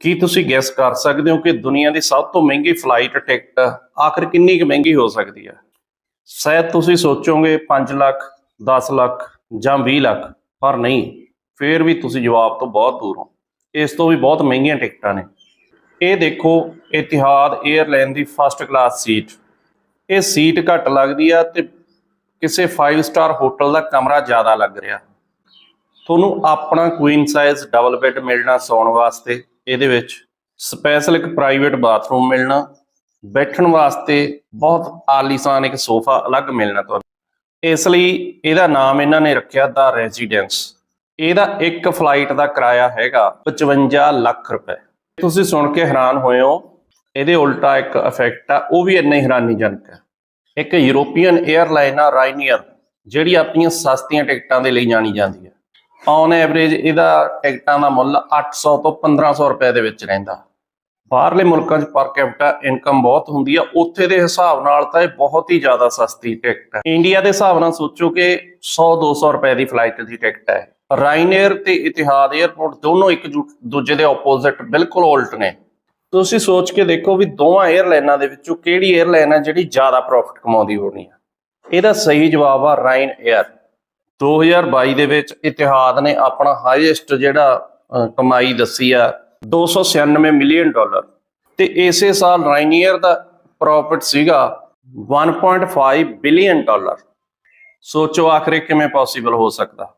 ਕੀ ਤੁਸੀਂ ਗੈਸ ਕਰ ਸਕਦੇ ਹੋ ਕਿ ਦੁਨੀਆ ਦੀ ਸਭ ਤੋਂ ਮਹਿੰਗੀ ਫਲਾਈਟ ਟਿਕਟ ਆਖਰ ਕਿੰਨੀ ਕੁ ਮਹਿੰਗੀ ਹੋ ਸਕਦੀ ਹੈ? ਸ਼ਾਇਦ ਤੁਸੀਂ ਸੋਚੋਗੇ 5 ਲੱਖ 10 ਲੱਖ ਜਾਂ 20 ਲੱਖ, ਪਰ ਨਹੀਂ, ਫੇਰ ਵੀ ਤੁਸੀਂ ਜਵਾਬ ਤੋਂ ਬਹੁਤ ਦੂਰ ਹੋ। ਇਸ ਤੋਂ ਵੀ ਬਹੁਤ ਮਹਿੰਗੀਆਂ ਟਿਕਟਾਂ ਨੇ। ਇਹ ਦੇਖੋ, ਇਤਿਹਾਦ 에ਅਰਲਾਈਨ ਦੀ ਫਸਟ ਕਲਾਸ ਸੀਟ ਇਹ ਸੀਟ ਘੱਟ ਲੱਗਦੀ ਆ ਤੇ ਕਿਸੇ 5 ਸਟਾਰ ਹੋਟਲ ਦਾ ਕਮਰਾ ਜ਼ਿਆਦਾ ਲੱਗ ਰਿਹਾ। ਤੁਹਾਨੂੰ ਆਪਣਾ ਕੁਈਨ ਸਾਈਜ਼ ਡਬਲ ਬੈੱਡ ਮਿਲਣਾ ਸੌਣ ਵਾਸਤੇ। ਇਹਦੇ ਵਿੱਚ ਸਪੈਸ਼ਲ ਇੱਕ ਪ੍ਰਾਈਵੇਟ ਬਾਥਰੂਮ ਮਿਲਣਾ, ਬੈਠਣ ਵਾਸਤੇ ਬਹੁਤ ਆਲੀਸ਼ਾਨ ਇੱਕ ਸੋਫਾ ਅਲੱਗ ਮਿਲਣਾ ਤੁਹਾਨੂੰ। ਇਸ ਲਈ ਇਹਦਾ ਨਾਮ ਇਹਨਾਂ ਨੇ ਰੱਖਿਆ ਦਾ ਰੈਜ਼ੀਡੈਂਸ ਇਹਦਾ ਇੱਕ ਫਲਾਈਟ ਦਾ ਕਿਰਾਇਆ ਹੈਗਾ 55 ਲੱਖ ਰੁਪਏ। ਤੁਸੀਂ ਸੁਣ ਕੇ ਹੈਰਾਨ ਹੋਏ ਹੋ, ਇਹਦੇ ਉਲਟਾ ਇੱਕ ਇਫੈਕਟ ਆ, ਉਹ ਵੀ ਇੰਨਾ ਹੀ ਹੈਰਾਨੀਜਨਕ ਹੈ। ਇੱਕ ਯੂਰੋਪੀਅਨ 에ਅਰਲਾਈਨ ਆ ਰਾਈਨੀਅਰ ਜਿਹੜੀ ਆਪਣੀਆਂ ਸਸਤੀਆਂ ਟਿਕਟਾਂ ਦੇ ਲਈ ਜਾਣੀ ਜਾਂਦੀ ਹੈ। ਔਨ ਐਵਰੇਜ ਇਹਦਾ ਟਿਕਟਾਂ ਦਾ ਮੁੱਲ 800 ਤੋਂ 1500 ਰੁਪਏ ਦੇ ਵਿੱਚ ਰਹਿੰਦਾ। ਬਾਹਰਲੇ ਮੁਲਕਾਂ 'ਚ ਪਰ ਕੈਪਟਾ ਇਨਕਮ ਬਹੁਤ ਹੁੰਦੀ ਆ, ਉੱਥੇ ਦੇ ਹਿਸਾਬ ਨਾਲ ਤਾਂ ਇਹ ਬਹੁਤ ਹੀ ਜ਼ਿਆਦਾ ਸਸਤੀ ਟਿਕਟ ਹੈ। ਇੰਡੀਆ ਦੇ ਹਿਸਾਬ ਨਾਲ ਸੋਚੋ ਕਿ 100-200 ਰੁਪਏ ਦੀ ਫਲਾਈਟ ਦੀ ਟਿਕਟ ਹੈ। ਰਾਈਨੇਅਰ ਤੇ ਇਤਿਹਾਦ 에ਅਰਪੋਰਟ ਦੋਨੋਂ ਇੱਕ ਦੂਜੇ ਦੇ ਆਪੋਜ਼ਿਟ ਬਿਲਕੁਲ ਉਲਟ ਨੇ। ਤੁਸੀਂ ਸੋਚ ਕੇ ਦੇਖੋ ਵੀ ਦੋਵਾਂ 에ਅਰਲਾਈਨਾਂ ਦੇ ਵਿੱਚੋਂ ਕਿਹੜੀ 에ਅਰਲਾਈਨ ਹੈ ਜਿਹੜੀ ਜ਼ਿਆਦਾ ਪ੍ਰੋਫਿਟ ਕਮਾਉਂਦੀ ਹੋਣੀ ਆ। ਇਹਦਾ ਸਹੀ ਜਵਾਬ ਆ ਰਾਈਨ 에ਅਰ 2022 ਦੇ ਵਿੱਚ ਇਤਿਹਾਦ ਨੇ ਆਪਣਾ ਹਾਈਐਸਟ ਜਿਹੜਾ ਕਮਾਈ ਦੱਸੀ ਆ 296 ਮਿਲੀਅਨ ਡਾਲਰ ਤੇ ਇਸੇ ਸਾਲ ਰਾਈਨੀਅਰ ਦਾ ਪ੍ਰੋਫਿਟ ਸੀਗਾ 1.5 ਬਿਲੀਅਨ ਡਾਲਰ ਸੋਚੋ ਆਖਰੇ ਕਿਵੇਂ ਪੋਸੀਬਲ ਹੋ ਸਕਦਾ।